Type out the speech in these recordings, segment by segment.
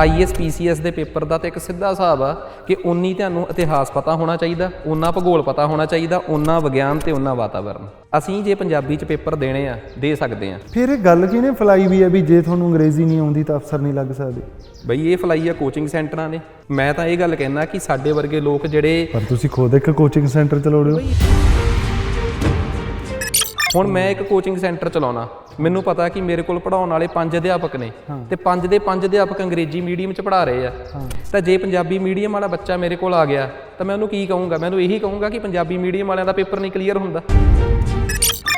Is PCS ਦੇ paper ਦਾ ਤੇ ਇੱਕ ਸਿੱਧਾ ਹਿਸਾਬ ਆ ਕਿ ਉਨੀ ਤੁਹਾਨੂੰ ਇਤਿਹਾਸ ਪਤਾ ਹੋਣਾ ਚਾਹੀਦਾ ਉਨਾ ਭੂਗੋਲ ਪਤਾ ਹੋਣਾ ਚਾਹੀਦਾ ਉਨਾ ਵਿਗਿਆਨ ਤੇ ਉਨਾ ਵਾਤਾਵਰਣ ਅਸੀਂ ਜੇ ਪੰਜਾਬੀ 'ਚ ਪੇਪਰ ਦੇਣੇ ਆ ਦੇ ਸਕਦੇ ਆ। ਫਿਰ ਇਹ ਗੱਲ ਕਿਹਨੇ ਫਲਾਈ ਵੀ ਹੈ ਵੀ ਜੇ ਤੁਹਾਨੂੰ ਅੰਗਰੇਜ਼ੀ ਨਹੀਂ ਆਉਂਦੀ ਤਾਂ ਅਫਸਰ ਨਹੀਂ ਲੱਗ ਸਕਦੇ? ਬਈ ਇਹ ਫਲਾਈ ਆ ਕੋਚਿੰਗ ਸੈਂਟਰਾਂ ਨੇ। ਮੈਂ ਤਾਂ ਇਹ ਗੱਲ ਕਹਿਣਾ ਕਿ ਸਾਡੇ ਵਰਗੇ ਲੋਕ ਜਿਹੜੇ ਪਰ ਤੁਸੀਂ ਖੁਦ ਇੱਕ ਕੋਚਿੰਗ ਸੈਂਟਰ ਚਲਾਉੜੇ ਹੋ। ਹੁਣ ਮੈਂ ਇੱਕ ਕੋਚਿੰਗ ਸੈਂਟਰ ਚਲਾਉਣਾ। ਮੈਨੂੰ ਪਤਾ ਕਿ ਮੇਰੇ ਕੋਲ ਪੜਾਉਣ ਵਾਲੇ ਪੰਜ ਅਧਿਆਪਕ ਨੇ ਤੇ ਪੰਜ ਦੇ ਪੰਜ ਅਧਿਆਪਕ ਅੰਗਰੇਜ਼ੀ ਮੀਡੀਅਮ 'ਚ ਪੜ੍ਹਾ ਰਹੇ ਆ। ਤਾਂ ਜੇ ਪੰਜਾਬੀ ਮੀਡੀਅਮ ਵਾਲਾ ਬੱਚਾ ਮੇਰੇ ਕੋਲ ਆ ਗਿਆ ਤਾਂ ਮੈਂ ਉਹਨੂੰ ਕੀ ਕਹੂੰਗਾ? ਮੈਂ ਉਹਨੂੰ ਇਹੀ ਕਹੂੰਗਾ ਕਿ ਪੰਜਾਬੀ ਮੀਡੀਅਮ ਵਾਲਿਆਂ ਦਾ ਪੇਪਰ ਨਹੀਂ ਕਲੀਅਰ ਹੁੰਦਾ।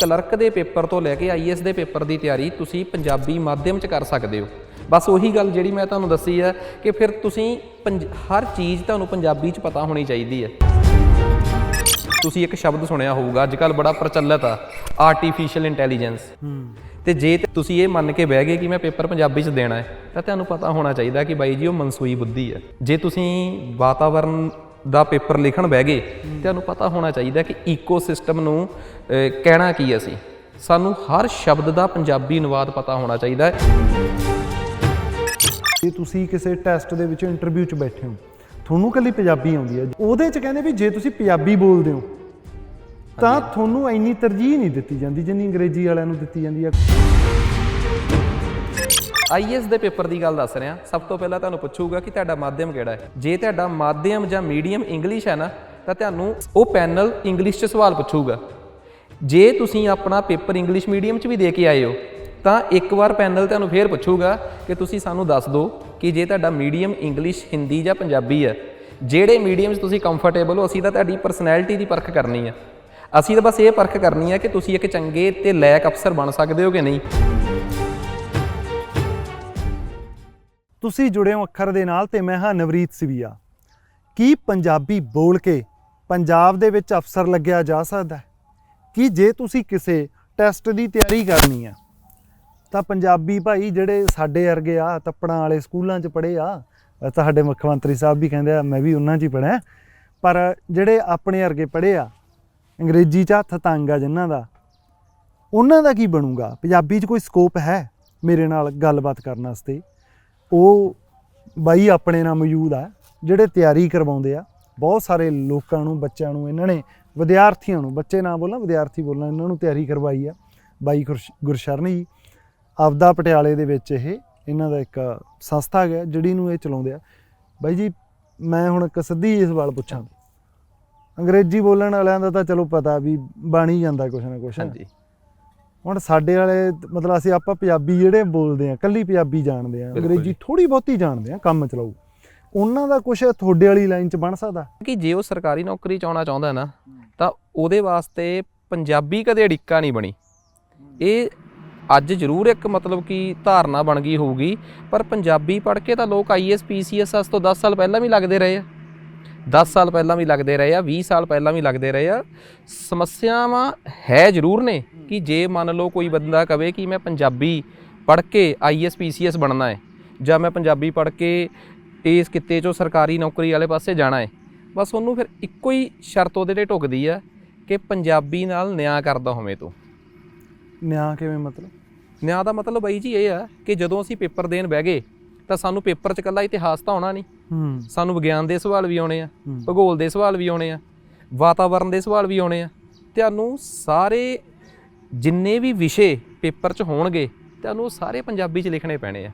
ਕਲਰਕ ਦੇ ਪੇਪਰ ਤੋਂ ਲੈ ਕੇ ਆਈਐਸ ਦੇ ਪੇਪਰ ਦੀ ਤਿਆਰੀ ਤੁਸੀਂ ਪੰਜਾਬੀ ਮਾਧਿਅਮ 'ਚ ਕਰ ਸਕਦੇ ਹੋ। ਬਸ ਉਹੀ ਗੱਲ ਜਿਹੜੀ ਮੈਂ ਤੁਹਾਨੂੰ ਦੱਸੀ ਹੈ ਕਿ ਫਿਰ ਤੁਸੀਂ ਹਰ ਚੀਜ਼ ਤੁਹਾਨੂੰ ਪੰਜਾਬੀ 'ਚ ਪਤਾ ਹੋਣੀ ਚਾਹੀਦੀ ਹੈ। ਤੁਸੀਂ ਇੱਕ ਸ਼ਬਦ ਸੁਣਿਆ ਹੋਊਗਾ ਅੱਜ ਕੱਲ ਬੜਾ ਪ੍ਰਚਲਿਤ ਆ ਆਰਟੀਫੀਸ਼ੀਅਲ ਇੰਟੈਲੀਜੈਂਸ ਤੇ ਜੇ ਤੁਸੀਂ ਇਹ ਮੰਨ ਕੇ ਬਹਿ ਗਏ ਕਿ ਮੈਂ ਪੇਪਰ ਪੰਜਾਬੀ 'ਚ ਦੇਣਾ ਹੈ ਤਾਂ ਤੁਹਾਨੂੰ ਪਤਾ ਹੋਣਾ ਚਾਹੀਦਾ ਕਿ ਬਾਈ ਜੀ ਉਹ ਮਨਸੂਈ ਬੁੱਧੀ ਹੈ। ਜੇ ਤੁਸੀਂ ਵਾਤਾਵਰਣ ਦਾ ਪੇਪਰ ਲਿਖਣ ਬਹਿ ਗਏ ਤੁਹਾਨੂੰ ਪਤਾ ਹੋਣਾ ਚਾਹੀਦਾ ਕਿ ਈਕੋਸਿਸਟਮ ਨੂੰ ਕਹਿਣਾ ਕੀ ਅਸੀਂ। ਸਾਨੂੰ ਹਰ ਸ਼ਬਦ ਦਾ ਪੰਜਾਬੀ ਅਨੁਵਾਦ ਪਤਾ ਹੋਣਾ ਚਾਹੀਦਾ ਹੈ। ਜੇ ਤੁਸੀਂ ਕਿਸੇ ਟੈਸਟ ਦੇ ਵਿੱਚ ਇੰਟਰਵਿਊ 'ਚ ਬੈਠੇ ਹੋ ਤੁਹਾਨੂੰ ਕੱਲੀ ਪੰਜਾਬੀ ਆਉਂਦੀ ਹੈ। ਉਹਦੇ 'ਚ ਕਹਿੰਦੇ ਵੀ ਜੇ ਤੁਸੀਂ ਪੰਜਾਬੀ ਬੋਲਦੇ ਹੋ ਤਾਂ ਤੁਹਾਨੂੰ ਇੰਨੀ ਤਰਜੀਹ ਨਹੀਂ ਦਿੱਤੀ ਜਾਂਦੀ ਜਿੰਨੀ ਅੰਗਰੇਜ਼ੀ ਵਾਲਿਆਂ ਨੂੰ ਦਿੱਤੀ ਜਾਂਦੀ ਹੈ। ਆਈਐਸ ਦੇ ਪੇਪਰ ਦੀ ਗੱਲ ਦੱਸ ਰਿਹਾ। ਸਭ ਤੋਂ ਪਹਿਲਾਂ ਤੁਹਾਨੂੰ ਪੁੱਛੂਗਾ ਕਿ ਤੁਹਾਡਾ ਮਾਧਿਅਮ ਕਿਹੜਾ ਹੈ। ਜੇ ਤੁਹਾਡਾ ਮਾਧਿਅਮ ਜਾਂ ਮੀਡੀਅਮ ਇੰਗਲਿਸ਼ ਹੈ ਨਾ, ਤਾਂ ਤੁਹਾਨੂੰ ਉਹ ਪੈਨਲ ਇੰਗਲਿਸ਼ 'ਚ ਸਵਾਲ ਪੁੱਛੂਗਾ। ਜੇ ਤੁਸੀਂ ਆਪਣਾ ਪੇਪਰ ਇੰਗਲਿਸ਼ ਮੀਡੀਅਮ 'ਚ ਵੀ ਦੇ ਕੇ ਆਏ ਹੋ, ਤਾਂ ਇੱਕ ਵਾਰ ਪੈਨਲ ਤੁਹਾਨੂੰ ਫੇਰ ਪੁੱਛੂਗਾ ਕਿ ਤੁਸੀਂ ਸਾਨੂੰ ਦੱਸ ਦਿਓ ਕਿ ਜੇ ਤੁਹਾਡਾ ਮੀਡੀਅਮ ਇੰਗਲਿਸ਼ ਹਿੰਦੀ ਜਾਂ ਪੰਜਾਬੀ ਹੈ, ਜਿਹੜੇ ਮੀਡੀਅਮ 'ਚ ਤੁਸੀਂ ਕੰਫਰਟੇਬਲ ਹੋ, ਅਸੀਂ ਤਾਂ ਤੁਹਾਡੀ ਪਰਸਨੈਲਿਟੀ ਦੀ ਪਰਖ ਕਰਨੀ ਹੈ। ਅਸੀਂ ਤਾਂ ਬਸ ਇਹ ਪਰਖ ਕਰਨੀ ਹੈ ਕਿ ਤੁਸੀਂ ਇੱਕ ਚੰਗੇ ਤੇ ਲਾਇਕ ਅਫਸਰ ਬਣ ਸਕਦੇ ਹੋ ਕਿ ਨਹੀਂ। ਤੁਸੀਂ ਜੁੜੇ ਹੋ ਅੱਖਰ ਦੇ ਨਾਲ ਤੇ ਮੈਂ ਹਾਂ ਨਵਰੀਤ ਸਿਵੀਆ। ਕੀ ਪੰਜਾਬੀ ਬੋਲ ਕੇ ਪੰਜਾਬ ਦੇ ਵਿੱਚ ਅਫਸਰ ਲੱਗਿਆ ਜਾ ਸਕਦਾ ਹੈ? ਕੀ ਜੇ ਤੁਸੀਂ ਕਿਸੇ ਟੈਸਟ ਦੀ ਤਿਆਰੀ ਕਰਨੀ ਆ ਤਾਂ ਪੰਜਾਬੀ ਭਾਈ ਜਿਹੜੇ ਸਾਡੇ ਵਰਗੇ ਆ, ਤੱਪੜਾਂ ਵਾਲੇ ਸਕੂਲਾਂ 'ਚ ਪੜ੍ਹੇ ਆ ਅਹ ਤੁਹਾਡੇ ਮੁੱਖ ਮੰਤਰੀ ਸਾਹਿਬ ਵੀ ਕਹਿੰਦੇ ਆ, ਮੈਂ ਵੀ ਉਹਨਾਂ 'ਚ ਹੀ ਪੜ੍ਹਿਆ, ਪਰ ਜਿਹੜੇ ਆਪਣੇ ਵਰਗੇ ਪੜ੍ਹੇ ਆ, ਅੰਗਰੇਜ਼ੀ 'ਚ ਹੱਥ ਤੰਗ ਆ ਜਿਨ੍ਹਾਂ ਦਾ, ਉਹਨਾਂ ਦਾ ਕੀ ਬਣੂਗਾ? ਪੰਜਾਬੀ 'ਚ ਕੋਈ ਸਕੋਪ ਹੈ ਮੇਰੇ ਨਾਲ ਗੱਲਬਾਤ ਕਰਨ ਵਾਸਤੇ? ਉਹ ਬਾਈ ਆਪਣੇ ਨਾਲ ਮੌਜੂਦ ਆ, ਜਿਹੜੇ ਤਿਆਰੀ ਕਰਵਾਉਂਦੇ ਆ। ਬਹੁਤ ਸਾਰੇ ਲੋਕਾਂ ਨੂੰ, ਬੱਚਿਆਂ ਨੂੰ, ਇਹਨਾਂ ਨੇ ਵਿਦਿਆਰਥੀਆਂ ਨੂੰ, ਬੱਚੇ ਨਾ ਬੋਲਾਂ ਵਿਦਿਆਰਥੀ ਬੋਲਾਂ ਇਹਨਾਂ ਨੂੰ ਤਿਆਰੀ ਕਰਵਾਈ ਆ ਬਾਈ ਗੁਰਸ਼- ਗੁਰਸ਼ਰਨ ਜੀ। ਆਪਦਾ ਪਟਿਆਲੇ ਦੇ ਵਿੱਚ ਇਹ, ਇਹਨਾਂ ਦਾ ਇੱਕ ਸੰਸਥਾ ਹੈ ਜਿਹੜੀ ਨੂੰ ਇਹ ਚਲਾਉਂਦੇ ਆ। ਬਾਈ ਜੀ, ਮੈਂ ਹੁਣ ਇੱਕ ਸਿੱਧੀ ਜਿਹੀ ਸਵਾਲ ਪੁੱਛਾਂ। ਅੰਗਰੇਜ਼ੀ ਬੋਲਣ ਵਾਲਿਆਂ ਦਾ ਤਾਂ ਚਲੋ ਪਤਾ ਵੀ ਬਣ ਹੀ ਜਾਂਦਾ ਕੁਛ ਨਾ ਕੁਛ। ਹਾਂਜੀ। ਹੁਣ ਸਾਡੇ ਵਾਲੇ ਮਤਲਬ ਅਸੀਂ ਆਪਾਂ ਪੰਜਾਬੀ ਜਿਹੜੇ ਬੋਲਦੇ ਆ ਕੱਲੀ ਪੰਜਾਬੀ ਜਾਣਦੇ ਆ ਅੰਗਰੇਜ਼ੀ। ਥੋੜੀ ਬਹੁਤੀ ਜਾਣਦੇ ਆ ਕੰਮ ਚਲਾਊ ਉਹਨਾਂ ਦਾ ਕੁਝ ਤੁਹਾਡੇ ਵਾਲੀ ਲਾਈਨ 'ਚ ਬਣ ਸਕਦਾ? ਕਿ ਜੇ ਉਹ ਸਰਕਾਰੀ ਨੌਕਰੀ ਚ ਆਉਣਾ ਚਾਹੁੰਦਾ ਨਾ ਤਾਂ ਉਹਦੇ ਵਾਸਤੇ ਪੰਜਾਬੀ ਕਦੇ ਅੜਿੱਕਾ ਨਹੀਂ ਬਣੀ। ਇਹ ਅੱਜ ਜ਼ਰੂਰ ਇੱਕ ਮਤਲਬ ਕਿ ਧਾਰਨਾ ਬਣ ਗਈ ਹੋਊਗੀ ਪਰ ਪੰਜਾਬੀ ਪੜ੍ਹ ਕੇ ਤਾਂ ਲੋਕ ਆਈਐਸ ਪੀਸੀਐਸ ਤੋਂ 10 ਸਾਲ ਪਹਿਲਾਂ ਵੀ ਲੱਗਦੇ ਰਹੇ ਆ। 10 ਸਾਲ ਪਹਿਲਾਂ ਵੀ ਲੱਗਦੇ ਰਹੇ ਆ 20 ਸਾਲ ਪਹਿਲਾਂ ਵੀ ਲੱਗਦੇ ਰਹੇ ਆ। ਸਮੱਸਿਆਵਾਂ ਹੈ ਜ਼ਰੂਰ ਨੇ ਕਿ ਜੇ ਮੰਨ ਲਓ ਕੋਈ ਬੰਦਾ ਕਵੇ ਕਿ ਮੈਂ ਪੰਜਾਬੀ ਪੜ੍ਹ ਕੇ ਆਈਐਸ ਪੀਸੀਐਸ ਬਣਨਾ ਹੈ ਜਾਂ ਮੈਂ ਪੰਜਾਬੀ ਪੜ੍ਹ ਕੇ ਇਸ ਕਿੱਤੇ 'ਚੋਂ ਸਰਕਾਰੀ ਨੌਕਰੀ ਵਾਲੇ ਪਾਸੇ ਜਾਣਾ ਹੈ ਬਸ ਉਹਨੂੰ ਫਿਰ ਇੱਕੋ ਹੀ ਸ਼ਰਤ ਉਹਦੇ ਤੇ ਢੁਕਦੀ ਆ ਕਿ ਪੰਜਾਬੀ ਨਾਲ ਨਿਆਂ ਕਰਦਾ ਹੋਵੇਂ ਤੂੰ। ਨਿਆਂ ਕਿਵੇਂ ਮਤਲਬ? ਨਿਆਂ ਦਾ ਮਤਲਬ ਬਾਈ ਜੀ ਇਹ ਆ ਕਿ ਜਦੋਂ ਅਸੀਂ ਪੇਪਰ ਦੇਣ ਬਹਿ ਗਏ ਤਾਂ ਸਾਨੂੰ ਪੇਪਰ 'ਚ ਇਕੱਲਾ ਇਤਿਹਾਸ ਤਾਂ ਆਉਣਾ ਨਹੀਂ। ਹੂੰ। ਸਾਨੂੰ ਵਿਗਿਆਨ ਦੇ ਸਵਾਲ ਵੀ ਆਉਣੇ ਆ। ਭੂਗੋਲ ਦੇ ਸਵਾਲ ਵੀ ਆਉਣੇ ਆ ਵਾਤਾਵਰਣ ਦੇ ਸਵਾਲ ਵੀ ਆਉਣੇ ਆ ਤੁਹਾਨੂੰ ਸਾਰੇ ਜਿੰਨੇ ਵੀ ਵਿਸ਼ੇ ਪੇਪਰ 'ਚ ਹੋਣਗੇ ਤੁਹਾਨੂੰ ਉਹ ਸਾਰੇ ਪੰਜਾਬੀ 'ਚ ਲਿਖਣੇ ਪੈਣੇ ਆ।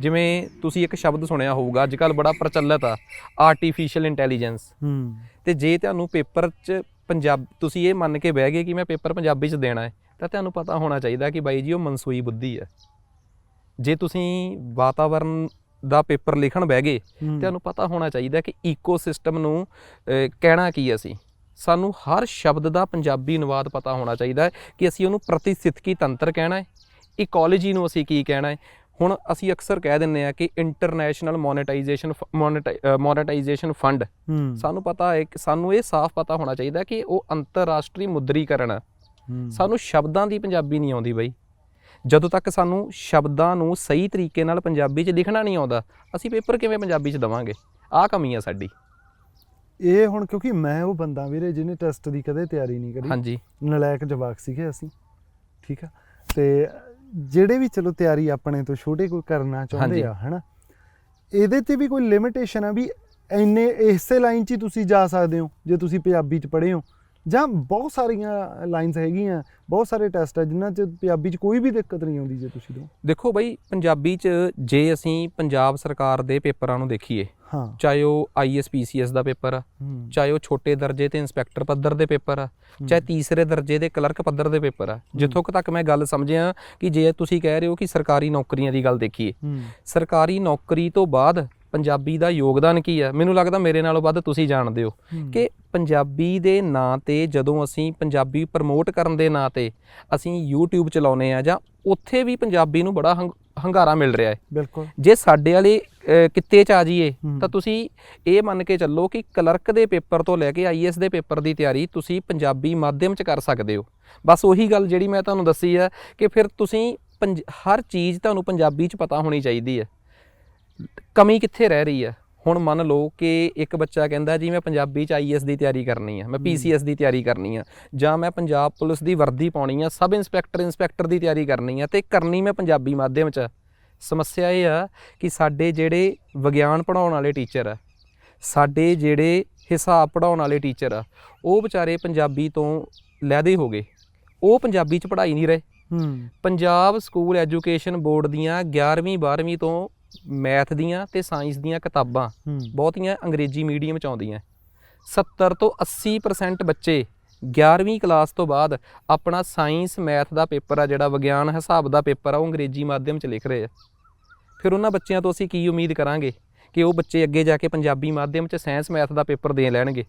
ਜਿਵੇਂ ਤੁਸੀਂ ਇੱਕ ਸ਼ਬਦ ਸੁਣਿਆ ਹੋਊਗਾ ਅੱਜ ਕੱਲ ਬੜਾ ਪ੍ਰਚਲਿਤ ਆ ਆਰਟੀਫੀਸ਼ੀਅਲ ਇੰਟੈਲੀਜੈਂਸ ਹੂੰ। ਤੇ ਜੇ ਤੁਹਾਨੂੰ ਪੇਪਰ 'ਚ ਪੰਜਾਬ ਤੁਸੀਂ ਇਹ ਮੰਨ ਕੇ ਬਹਿ ਗਏ ਕਿ ਮੈਂ ਪੇਪਰ ਪੰਜਾਬੀ 'ਚ ਦੇਣਾ ਹੈ ਤਾਂ ਤੁਹਾਨੂੰ ਪਤਾ ਹੋਣਾ ਚਾਹੀਦਾ ਕਿ ਬਾਈ ਜੀ ਉਹ ਮਨਸੂਈ ਬੁੱਧੀ ਹੈ। ਜੇ ਤੁਸੀਂ ਵਾਤਾਵਰਣ ਦਾ ਪੇਪਰ ਲਿਖਣ ਬਹਿ ਗਏ। ਤੁਹਾਨੂੰ ਪਤਾ ਹੋਣਾ ਚਾਹੀਦਾ ਕਿ ਈਕੋਸਿਸਟਮ ਨੂੰ ਕਹਿਣਾ ਕੀ ਅਸੀਂ। ਸਾਨੂੰ ਹਰ ਸ਼ਬਦ ਦਾ ਪੰਜਾਬੀ ਅਨੁਵਾਦ ਪਤਾ ਹੋਣਾ ਚਾਹੀਦਾ ਹੈ ਕਿ ਅਸੀਂ ਉਹਨੂੰ ਪ੍ਰਤੀਸਥਿਤਕੀ ਤੰਤਰ ਕਹਿਣਾ ਹੈ ਇਕੋਲੋਜੀ ਨੂੰ ਅਸੀਂ ਕੀ ਕਹਿਣਾ ਹੈ। ਹੁਣ ਅਸੀਂ ਅਕਸਰ ਕਹਿ ਦਿੰਨੇ ਆ ਕਿ ਇੰਟਰਨੈਸ਼ਨਲ ਮੋਨੇਟਾਈਜੇਸ਼ਨ ਮੋਨੇਟਾਈਜੇਸ਼ਨ ਫੰਡ ਸਾਨੂੰ ਪਤਾ ਹੈ ਕਿ ਸਾਨੂੰ ਇਹ ਸਾਫ਼ ਪਤਾ ਹੋਣਾ ਚਾਹੀਦਾ ਕਿ ਉਹ ਅੰਤਰਰਾਸ਼ਟਰੀ ਮੁਦਰੀਕਰਨ। ਸਾਨੂੰ ਸ਼ਬਦਾਂ ਦੀ ਪੰਜਾਬੀ ਨਹੀਂ ਆਉਂਦੀ ਬਈ। ਜਦੋਂ ਤੱਕ ਸਾਨੂੰ ਸ਼ਬਦਾਂ ਨੂੰ ਸਹੀ ਤਰੀਕੇ ਨਾਲ ਪੰਜਾਬੀ 'ਚ ਲਿਖਣਾ ਨਹੀਂ ਆਉਂਦਾ ਅਸੀਂ ਪੇਪਰ ਕਿਵੇਂ ਪੰਜਾਬੀ 'ਚ ਦਵਾਂਗੇ? ਆਹ ਕਮੀ ਆ ਸਾਡੀ। ਇਹ ਹੁਣ ਕਿਉਂਕਿ ਮੈਂ ਉਹ ਬੰਦਾ ਵੀਰੇ ਜਿਹਨੇ ਟੈਸਟ ਦੀ ਕਦੇ ਤਿਆਰੀ ਨਹੀਂ ਕਰੀ। ਹਾਂਜੀ। ਨਲਾਇਕ ਜਵਾਕ ਸੀਗੇ ਅਸੀਂ ਠੀਕ ਆ? ਤੇ ਜਿਹੜੇ ਵੀ ਚਲੋ ਤਿਆਰੀ ਆਪਣੇ ਤੋਂ ਛੋਟੇ ਕੋਈ ਕਰਨਾ ਚਾਹੁੰਦੇ। ਆ ਹਨਾ? ਇਹਦੇ ਤੇ ਵੀ ਕੋਈ ਲਿਮਿਟੇਸ਼ਨ ਆ ਵੀ ਇੰਨੇ ਇਸੇ ਲਾਈਨ 'ਚ ਹੀ ਤੁਸੀਂ ਜਾ ਸਕਦੇ ਹੋ ਜੇ ਤੁਸੀਂ ਪੰਜਾਬੀ 'ਚ ਪੜ੍ਹੇ ਹੋ। ਜਾਂ ਬਹੁਤ ਸਾਰੀਆਂ ਲਾਈਨਸ ਹੈਗੀਆਂ ਬਹੁਤ ਸਾਰੇ ਟੈਸਟ ਆ ਜਿਨ੍ਹਾਂ 'ਚ ਪੰਜਾਬੀ 'ਚ ਕੋਈ ਵੀ ਦਿੱਕਤ ਨਹੀਂ ਆਉਂਦੀ ਜੇ ਤੁਸੀਂ ਦੋ। ਦੇਖੋ ਬਈ ਪੰਜਾਬੀ 'ਚ ਜੇ ਅਸੀਂ ਪੰਜਾਬ ਸਰਕਾਰ ਦੇ ਪੇਪਰਾਂ ਨੂੰ ਦੇਖੀਏ ਹਾਂ। ਚਾਹੇ ਉਹ ਆਈਐਸਪੀਸੀਐਸ ਦਾ ਪੇਪਰ ਆ ਹੂੰ। ਚਾਹੇ ਉਹ ਛੋਟੇ ਦਰਜੇ ਤੇ ਇੰਸਪੈਕਟਰ ਪੱਧਰ ਦੇ ਪੇਪਰ ਆ ਚਾਹੇ ਤੀਸਰੇ ਦਰਜੇ ਦੇ ਕਲਰਕ ਪੱਧਰ ਦੇ ਪੇਪਰ ਆ ਜਿੱਥੋਂ ਤੱਕ ਮੈਂ ਗੱਲ ਸਮਝਿਆ ਕਿ ਜੇ ਤੁਸੀਂ ਕਹਿ ਰਹੇ ਹੋ ਕਿ ਸਰਕਾਰੀ ਨੌਕਰੀਆਂ ਦੀ ਗੱਲ ਦੇਖੀਏ ਹੂੰ। ਸਰਕਾਰੀ ਨੌਕਰੀ ਤੋਂ ਬਾਅਦ ਪੰਜਾਬੀ ਦਾ ਯੋਗਦਾਨ ਕੀ ਹੈ? ਮੈਨੂੰ ਲੱਗਦਾ ਮੇਰੇ ਨਾਲੋਂ ਵੱਧ ਤੁਸੀਂ ਜਾਣਦੇ ਹੋ ਕਿ ਪੰਜਾਬੀ ਦੇ ਨਾਂ ਤੇ ਜਦੋਂ ਅਸੀਂ ਪੰਜਾਬੀ ਪ੍ਰਮੋਟ ਕਰਨ ਦੇ ਨਾਂ ਤੇ ਅਸੀਂ YouTube ਚਲਾਉਨੇ ਆ ਜਾਂ ਉੱਥੇ ਵੀ ਪੰਜਾਬੀ ਨੂੰ ਬੜਾ ਹੰਗ- ਹੰਗਾਰਾ ਮਿਲ ਰਿਹਾ ਹੈ। ਬਿਲਕੁਲ। ਜੇ ਸਾਡੇ ਵਾਲੇ ਕਿੱਤੇ ਚ ਆ ਜਾਈਏ। ਤਾਂ ਤੁਸੀਂ ਇਹ ਮੰਨ ਕੇ ਚੱਲੋ ਕਿ ਕਲਰਕ ਦੇ ਪੇਪਰ ਤੋਂ ਲੈ ਕੇ ਆਈਐਸ ਦੇ ਪੇਪਰ ਦੀ ਤਿਆਰੀ ਤੁਸੀਂ ਪੰਜਾਬੀ ਮਾਧਿਅਮ ਚ ਕਰ ਸਕਦੇ ਹੋ। ਬਸ ਉਹੀ ਗੱਲ ਜਿਹੜੀ ਮੈਂ ਤੁਹਾਨੂੰ ਦੱਸੀ ਹੈ ਕਿ ਫਿਰ ਤੁਸੀਂ ਹਰ ਚੀਜ਼ ਤੁਹਾਨੂੰ ਪੰਜਾਬੀ ਚ ਪਤਾ ਹੋਣੀ ਚਾਹੀਦੀ ਹੈ। ਕਮੀ ਕਿੱਥੇ ਰਹਿ ਰਹੀ ਹੈ? ਹੁਣ ਮੰਨ ਲਓ ਕਿ ਇੱਕ ਬੱਚਾ ਕਹਿੰਦਾ ਜੀ ਮੈਂ ਪੰਜਾਬੀ ਚ ਆਈਐਸ ਦੀ ਤਿਆਰੀ ਕਰਨੀ ਹੈ। ਮੈਂ ਪੀਸੀਐਸ ਦੀ ਤਿਆਰੀ ਕਰਨੀ ਹੈ ਜਾਂ ਮੈਂ ਪੰਜਾਬ ਪੁਲਿਸ ਦੀ ਵਰਦੀ ਪਾਉਣੀ ਹੈ ਸਬ ਇੰਸਪੈਕਟਰ ਇੰਸਪੈਕਟਰ ਦੀ ਤਿਆਰੀ ਕਰਨੀ ਹੈ ਤੇ ਕਰਨੀ ਮੈਂ ਪੰਜਾਬੀ ਮਾਧਿਅਮ ਚ। ਸਮੱਸਿਆ ਇਹ ਆ ਕਿ ਸਾਡੇ ਜਿਹੜੇ ਵਿਗਿਆਨ ਪੜਾਉਣ ਵਾਲੇ ਟੀਚਰ ਆ ਸਾਡੇ ਜਿਹੜੇ ਹਿਸਾਬ ਪੜਾਉਣ ਵਾਲੇ ਟੀਚਰ ਆ ਉਹ ਵਿਚਾਰੇ ਪੰਜਾਬੀ ਤੋਂ ਲੈਦੇ ਹੋ ਗਏ। ਉਹ ਪੰਜਾਬੀ ਚ ਪੜ੍ਹਾਈ ਨਹੀਂ ਰਹੇ। ਹੂੰ। ਪੰਜਾਬ ਸਕੂਲ ਐਜੂਕੇਸ਼ਨ ਬੋਰਡ ਦੀਆਂ 11ਵੀਂ 12ਵੀਂ ਤੋਂ ਮੈਥ ਦੀਆਂ ਤੇ ਸਾਇੰਸ ਦੀਆਂ ਕਿਤਾਬਾਂ ਬਹੁਤੀਆਂ ਅੰਗਰੇਜ਼ੀ ਮੀਡੀਅਮ ਚ ਆਉਂਦੀਆਂ। 70 ਤੋਂ 80% ਬੱਚੇ 11ਵੀਂ ਕਲਾਸ ਤੋਂ ਬਾਅਦ ਆਪਣਾ ਸਾਇੰਸ ਮੈਥ ਦਾ ਪੇਪਰ ਆ ਜਿਹੜਾ ਵਿਗਿਆਨ ਹਿਸਾਬ ਦਾ ਪੇਪਰ ਆ ਉਹ ਅੰਗਰੇਜ਼ੀ ਮਾਧਿਅਮ ਚ ਲਿਖ ਰਹੇ ਆ। ਫਿਰ ਉਹਨਾਂ ਬੱਚਿਆਂ ਤੋਂ ਅਸੀਂ ਕੀ ਉਮੀਦ ਕਰਾਂਗੇ ਕਿ ਉਹ ਬੱਚੇ ਅੱਗੇ ਜਾ ਕੇ ਪੰਜਾਬੀ ਮਾਧਿਅਮ ਚ ਸਾਇੰਸ ਮੈਥ ਦਾ ਪੇਪਰ ਦੇ ਲੈਣਗੇ?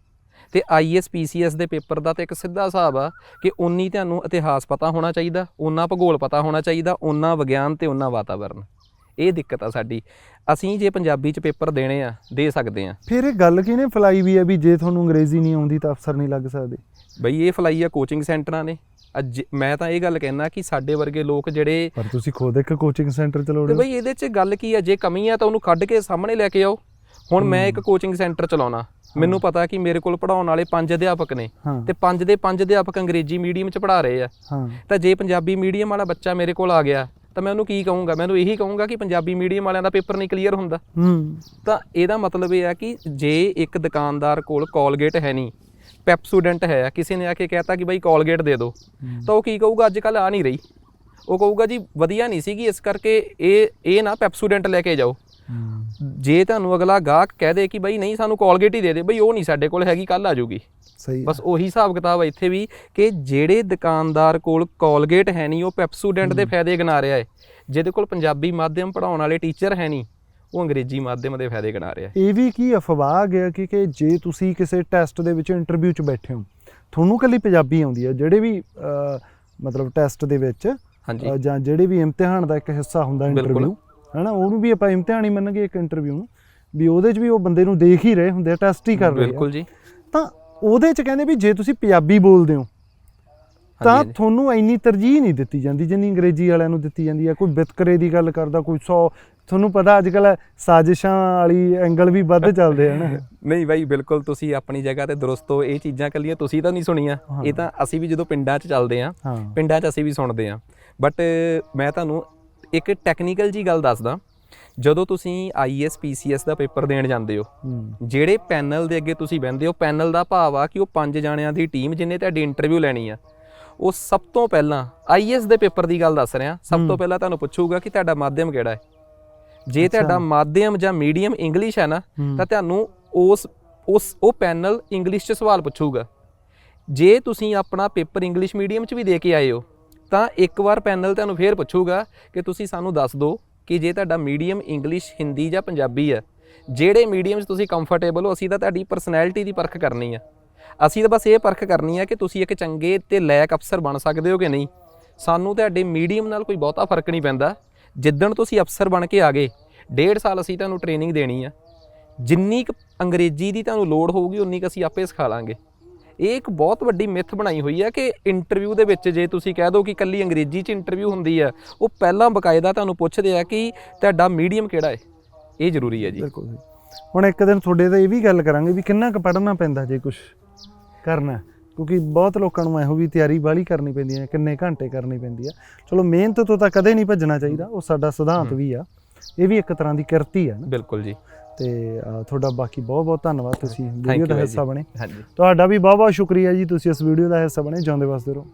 ਤੇ ਆਈਐਸ ਪੀਸੀਐਸ ਦੇ ਪੇਪਰ ਦਾ ਤਾਂ ਇੱਕ ਸਿੱਧਾ ਹਿਸਾਬ ਆ ਕਿ ਉਨੀ ਤੁਹਾਨੂੰ ਇਤਿਹਾਸ ਪਤਾ ਹੋਣਾ ਚਾਹੀਦਾ ਉਨਾ ਭੂਗੋਲ ਪਤਾ ਹੋਣਾ ਚਾਹੀਦਾ ਉਨਾ ਵਿਗਿਆਨ ਤੇ ਉਨਾ ਵਾਤਾਵਰਨ। ਇਹ ਦਿੱਕਤ ਆ ਸਾਡੀ। ਅਸੀਂ ਜੇ ਪੰਜਾਬੀ ਚ ਪੇਪਰ ਦੇਣੇ ਆ ਦੇ ਸਕਦੇ ਆ। ਫਿਰ ਇਹ ਗੱਲ ਕਿਹਨੇ ਫਲਾਈ ਵੀ ਹੈ ਵੀ ਜੇ ਤੁਹਾਨੂੰ ਅੰਗਰੇਜ਼ੀ ਨਹੀਂ ਆਉਂਦੀ ਤਾਂ ਅਫਸਰ ਨਹੀਂ ਲੱਗ ਸਕਦੇ? ਬਈ ਇਹ ਫਲਾਈ ਆ ਕੋਚਿੰਗ ਸੈਂਟਰਾਂ ਨੇ। ਅੱਜ ਮੈਂ ਤਾਂ ਇਹ ਗੱਲ ਕਹਿਣਾ ਕਿ ਸਾਡੇ ਵਰਗੇ ਲੋਕ ਜਿਹੜੇ ਪਰ ਤੁਸੀਂ ਖੁਦ ਇੱਕ ਕੋਚਿੰਗ ਸੈਂਟਰ ਤੇ ਚਲਾਉਣੇ ਬਈ ਇਹਦੇ 'ਚ ਗੱਲ ਕੀ ਆ? ਜੇ ਕਮੀ ਆ ਤਾਂ ਉਹਨੂੰ ਕੱਢ ਕੇ ਸਾਹਮਣੇ ਲੈ ਕੇ ਆਓ। ਹੁਣ ਮੈਂ ਇੱਕ ਕੋਚਿੰਗ ਸੈਂਟਰ ਚਲਾਉਣਾ। ਮੈਨੂੰ ਪਤਾ ਕਿ ਮੇਰੇ ਕੋਲ ਪੜਾਉਣ ਵਾਲੇ ਪੰਜ ਅਧਿਆਪਕ ਨੇ ਹਾਂ। ਤੇ ਪੰਜ ਦੇ ਪੰਜ ਅਧਿਆਪਕ ਅੰਗਰੇਜ਼ੀ ਮੀਡੀਅਮ 'ਚ ਪੜਾ ਰਹੇ ਆ। ਹਾਂ। ਤਾਂ ਜੇ ਪੰਜਾਬੀ ਮੀਡੀਅਮ ਵਾਲਾ ਬੱਚਾ ਮੇਰੇ ਕੋਲ ਆ ਗਿਆ ਤਾਂ ਮੈਂ ਉਹਨੂੰ ਕੀ ਕਹੂੰਗਾ? ਮੈਂ ਉਹਨੂੰ ਇਹੀ ਕਹੂੰਗਾ ਕਿ ਪੰਜਾਬੀ ਮੀਡੀਅਮ ਵਾਲਿਆਂ ਦਾ ਪੇਪਰ ਨਹੀਂ ਕਲੀਅਰ ਹੁੰਦਾ। ਹੂੰ। ਤਾਂ ਇਹਦਾ ਮਤਲਬ ਇਹ ਆ ਕਿ ਜੇ ਇੱਕ ਦੁਕਾਨਦਾਰ ਕੋਲ ਕੋਲਗੇਟ ਹੈ ਨਹੀਂ ਪੈਪਸੂਡੈਂਟ ਹੈ ਕਿਸੇ ਨੇ ਆ ਕੇ ਕਹਿਤਾ ਕਿ ਬਾਈ ਕੋਲਗੇਟ ਦੇ ਦਿਓ ਤਾਂ ਉਹ ਕੀ ਕਹੂਗਾ? ਅੱਜ ਕੱਲ ਆ ਨਹੀਂ ਰਹੀ। ਉਹ ਕਹੂਗਾ ਜੀ ਵਧੀਆ ਨਹੀਂ ਸੀਗੀ ਇਸ ਕਰਕੇ ਇਹ ਇਹ ਨਾ ਪੈਪਸੂਡੈਂਟ ਲੈ ਕੇ ਜਾਓ। ਜੇ ਤੁਹਾਨੂੰ ਅਗਲਾ ਗਾਹਕ ਕਹਿ ਦੇ ਕਿ ਬਾਈ ਨਹੀਂ ਸਾਨੂੰ ਕੋਲਗੇਟ ਹੀ ਦੇ ਦੇ ਬਈ ਉਹ ਨਹੀਂ ਸਾਡੇ ਕੋਲ ਹੈਗੀ ਕੱਲ ਆ ਜਾਊਗੀ। ਸਹੀ ਬਸ ਉਹੀ ਹਿਸਾਬ ਕਿਤਾਬ ਆ ਇੱਥੇ ਵੀ ਕਿ ਜਿਹੜੇ ਦੁਕਾਨਦਾਰ ਕੋਲ ਕੋਲਗੇਟ ਹੈ ਨਹੀਂ ਉਹ ਪੈਪਸੂਡੈਂਟ ਦੇ ਫਾਇਦੇ ਗਿਣਾ ਰਿਹਾ ਹੈ। ਜਿਹਦੇ ਕੋਲ ਪੰਜਾਬੀ ਮਾਧਿਅਮ ਪੜਾਉਣ ਵਾਲੇ ਟੀਚਰ ਹੈ ਨਹੀਂ ਉਹ ਅੰਗਰੇਜ਼ੀ ਮਾਧਿਅਮ ਦੇ ਫਾਇਦੇ ਗਿਣਾ ਰਿਹਾ ਹੈ। ਇਹ ਵੀ ਕੀ ਅਫਵਾਹ ਗਿਆ ਕਿ ਕਿ ਜੇ ਤੁਸੀਂ ਕਿਸੇ ਟੈਸਟ ਦੇ ਵਿੱਚ ਇੰਟਰਵਿਊ 'ਚ ਬੈਠੇ ਹੋ ਤੁਹਾਨੂੰ ਕੱਲੀ ਪੰਜਾਬੀ ਆਉਂਦੀ ਹੈ ਜਿਹੜੇ ਵੀ ਮਤਲਬ ਟੈਸਟ ਦੇ ਵਿੱਚ ਹਾਂਜੀ। ਜਾਂ ਜਿਹੜੇ ਵੀ ਇਮਤਿਹਾਨ ਦਾ ਇੱਕ ਹਿੱਸਾ ਹੁੰਦਾ। ਇੰਟਰਵਿਊ ਹਨਾ ਉਹਨੂੰ ਵੀ ਆਪਾਂ ਇਮਤਿਹਾਨ ਹੀ ਮੰਨਾਂਗੇ ਇੱਕ ਇੰਟਰਵਿਊ ਨੂੰ ਵੀ ਉਹਦੇ 'ਚ ਵੀ ਉਹ ਬੰਦੇ ਨੂੰ ਦੇਖ ਹੀ ਰਹੇ ਹੁੰਦੇ ਆ ਟੈਸਟ ਹੀ ਕਰ ਰਹੇ ਆ। ਬਿਲਕੁਲ ਜੀ। ਤਾਂ ਉਹਦੇ 'ਚ ਕਹਿੰਦੇ ਵੀ ਜੇ ਤੁਸੀਂ ਪੰਜਾਬੀ ਬੋਲਦੇ ਹੋ ਤਾਂ। ਤੁਹਾਨੂੰ ਇੰਨੀ ਤਰਜੀਹ ਨਹੀਂ ਦਿੱਤੀ ਜਾਂਦੀ ਜਿੰਨੀ ਅੰਗਰੇਜ਼ੀ ਵਾਲਿਆਂ ਨੂੰ ਦਿੱਤੀ ਜਾਂਦੀ ਹੈ ਕੋਈ ਵਿਤਕਰੇ ਦੀ ਗੱਲ ਕਰਦਾ ਕੋਈ ਸੌ ਤੁਹਾਨੂੰ ਪਤਾ ਅੱਜ ਕੱਲ ਸਾਜ਼ਿਸ਼ਾਂ ਵਾਲੀ ਐਂਗਲ ਵੀ ਵੱਧ ਚੱਲਦੇ ਹਨ ਨਹੀਂ ਬਾਈ ਬਿਲਕੁਲ ਤੁਸੀਂ ਆਪਣੀ ਜਗ੍ਹਾ ਤੇ ਦਰੁਸਤ ਹੋ ਇਹ ਚੀਜ਼ਾਂ ਕੱਲੀਆਂ ਤੁਸੀਂ ਤਾਂ ਨਹੀਂ ਸੁਣੀਆਂ। ਇਹ ਤਾਂ ਅਸੀਂ ਵੀ ਜਦੋਂ ਪਿੰਡਾਂ 'ਚ ਚੱਲਦੇ ਆਂ ਪਿੰਡਾਂ 'ਚ ਅਸੀਂ ਵੀ ਸੁਣਦੇ ਆਂ। ਬਟ ਮੈਂ ਤੁਹਾਨੂੰ ਇੱਕ ਟੈਕਨੀਕਲ ਜੀ ਗੱਲ ਦੱਸਦਾ ਜਦੋਂ ਤੁਸੀਂ ਆਈਐਸ ਪੀਸੀਐਸ ਦਾ ਪੇਪਰ ਦੇਣ ਜਾਂਦੇ ਹੋ ਜਿਹੜੇ ਪੈਨਲ ਦੇ ਅੱਗੇ ਤੁਸੀਂ ਬਹਿੰਦੇ ਹੋ ਪੈਨਲ ਦਾ ਭਾਵ ਆ ਕਿ ਉਹ ਪੰਜ ਜਾਣਿਆਂ ਦੀ ਟੀਮ ਜਿੰਨੇ ਤੁਹਾਡੀ ਇੰਟਰਵਿਊ ਲੈਣੀ ਆ ਉਹ ਸਭ ਤੋਂ ਪਹਿਲਾਂ ਆਈਐਸ ਦੇ ਪੇਪਰ ਦੀ ਗੱਲ ਦੱਸ ਰਿਹਾ ਸਭ ਤੋਂ ਪਹਿਲਾਂ ਤੁਹਾਨੂੰ ਪੁੱਛੂਗਾ ਕਿ ਤੁਹਾਡਾ ਮਾਧਿਅਮ ਕਿਹੜਾ ਹੈ। ਜੇ ਤੁਹਾਡਾ ਮਾਧਿਅਮ ਜਾਂ ਮੀਡੀਅਮ ਇੰਗਲਿਸ਼ ਹੈ ਨਾ। ਤਾਂ ਤੁਹਾਨੂੰ ਉਸ ਉਸ ਉਹ ਪੈਨਲ ਇੰਗਲਿਸ਼ 'ਚ ਸਵਾਲ ਪੁੱਛੂਗਾ। ਜੇ ਤੁਸੀਂ ਆਪਣਾ ਪੇਪਰ ਇੰਗਲਿਸ਼ ਮੀਡੀਅਮ 'ਚ ਵੀ ਦੇ ਕੇ ਆਏ ਹੋ ਤਾਂ ਇੱਕ ਵਾਰ ਪੈਨਲ ਤੁਹਾਨੂੰ ਫੇਰ ਪੁੱਛੂਗਾ ਕਿ ਤੁਸੀਂ ਸਾਨੂੰ ਦੱਸ ਦਿਓ ਕਿ ਜੇ ਤੁਹਾਡਾ ਮੀਡੀਅਮ ਇੰਗਲਿਸ਼, ਹਿੰਦੀ ਜਾਂ ਪੰਜਾਬੀ ਹੈ, ਜਿਹੜੇ ਮੀਡੀਅਮ 'ਚ ਤੁਸੀਂ ਕੰਫਰਟੇਬਲ ਹੋ, ਅਸੀਂ ਤਾਂ ਤੁਹਾਡੀ ਪਰਸਨੈਲਿਟੀ ਦੀ ਪਰਖ ਕਰਨੀ ਆ। ਅਸੀਂ ਤਾਂ ਬਸ ਇਹ ਪਰਖ ਕਰਨੀ ਆ ਕਿ ਤੁਸੀਂ ਇੱਕ ਚੰਗੇ ਤੇ ਲਾਇਕ ਅਫਸਰ ਬਣ ਸਕਦੇ ਹੋ ਕਿ ਨਹੀਂ। ਸਾਨੂੰ ਤੁਹਾਡੇ ਮੀਡੀਅਮ ਨਾਲ ਕੋਈ ਬਹੁਤਾ ਫ਼ਰਕ ਨਹੀਂ ਪੈਂਦਾ। ਜਿੱਦਣ ਤੁਸੀਂ ਅਫਸਰ ਬਣ ਕੇ ਆ ਗਏ, ਡੇਢ ਸਾਲ ਅਸੀਂ ਤੁਹਾਨੂੰ ਟ੍ਰੇਨਿੰਗ ਦੇਣੀ ਆ। ਜਿੰਨੀ ਕੁ ਅੰਗਰੇਜ਼ੀ ਦੀ ਤੁਹਾਨੂੰ ਲੋੜ ਹੋਊਗੀ, ਉਨੀ ਕੁ ਅਸੀਂ ਆਪੇ ਸਿਖਾ ਲਾਂਗੇ। ਇਹ ਇੱਕ ਬਹੁਤ ਵੱਡੀ ਮਿੱਥ ਬਣਾਈ ਹੋਈ ਹੈ ਕਿ ਇੰਟਰਵਿਊ ਦੇ ਵਿੱਚ ਜੇ ਤੁਸੀਂ ਕਹਿ ਦਿਓ ਕਿ ਕੱਲੀ ਅੰਗਰੇਜ਼ੀ 'ਚ ਇੰਟਰਵਿਊ ਹੁੰਦੀ ਹੈ ਉਹ ਪਹਿਲਾਂ ਬਕਾਇਦਾ ਤੁਹਾਨੂੰ ਪੁੱਛਦੇ ਆ ਕਿ ਤੁਹਾਡਾ ਮੀਡੀਅਮ ਕਿਹੜਾ ਹੈ? ਇਹ ਜ਼ਰੂਰੀ ਹੈ ਜੀ। ਬਿਲਕੁਲ ਜੀ। ਹੁਣ ਇੱਕ ਦਿਨ ਤੁਹਾਡੇ ਤੇ ਇਹ ਵੀ ਗੱਲ ਕਰਾਂਗੇ ਵੀ ਕਿੰਨਾ ਕੁ ਪੜ੍ਹਨਾ ਪੈਂਦਾ ਜੇ ਕੁਝ ਕਰਨਾ। ਕਿਉਂਕਿ ਬਹੁਤ ਲੋਕਾਂ ਨੂੰ ਇਹੋ ਵੀ ਤਿਆਰੀ ਬਾਹਲੀ ਕਰਨੀ ਪੈਂਦੀ ਹੈ ਕਿੰਨੇ ਘੰਟੇ ਕਰਨੀ ਪੈਂਦੀ ਹੈ। ਚਲੋ ਮਿਹਨਤ ਤੋਂ ਤਾਂ ਕਦੇ ਨਹੀਂ ਭੱਜਣਾ ਚਾਹੀਦਾ ਉਹ ਸਾਡਾ ਸਿਧਾਂਤ ਵੀ ਆ। ਇਹ ਵੀ ਇੱਕ ਤਰ੍ਹਾਂ ਦੀ ਕਿਰਤੀ ਹੈ ਨਾ। ਬਿਲਕੁਲ ਜੀ। ਤੇ ਤੁਹਾਡਾ ਬਾਕੀ ਬਹੁਤ ਬਹੁਤ ਧੰਨਵਾਦ ਤੁਸੀਂ ਵੀਡੀਓ ਦਾ ਹਿੱਸਾ ਬਣੇ। ਤੁਹਾਡਾ ਵੀ ਬਹੁਤ ਬਹੁਤ ਸ਼ੁਕਰੀਆ ਜੀ ਤੁਸੀਂ ਇਸ ਵੀਡੀਓ ਦਾ ਹਿੱਸਾ ਬਣੇ। ਜਿਉਂਦੇ ਵਸਦੇ ਰਹੋ।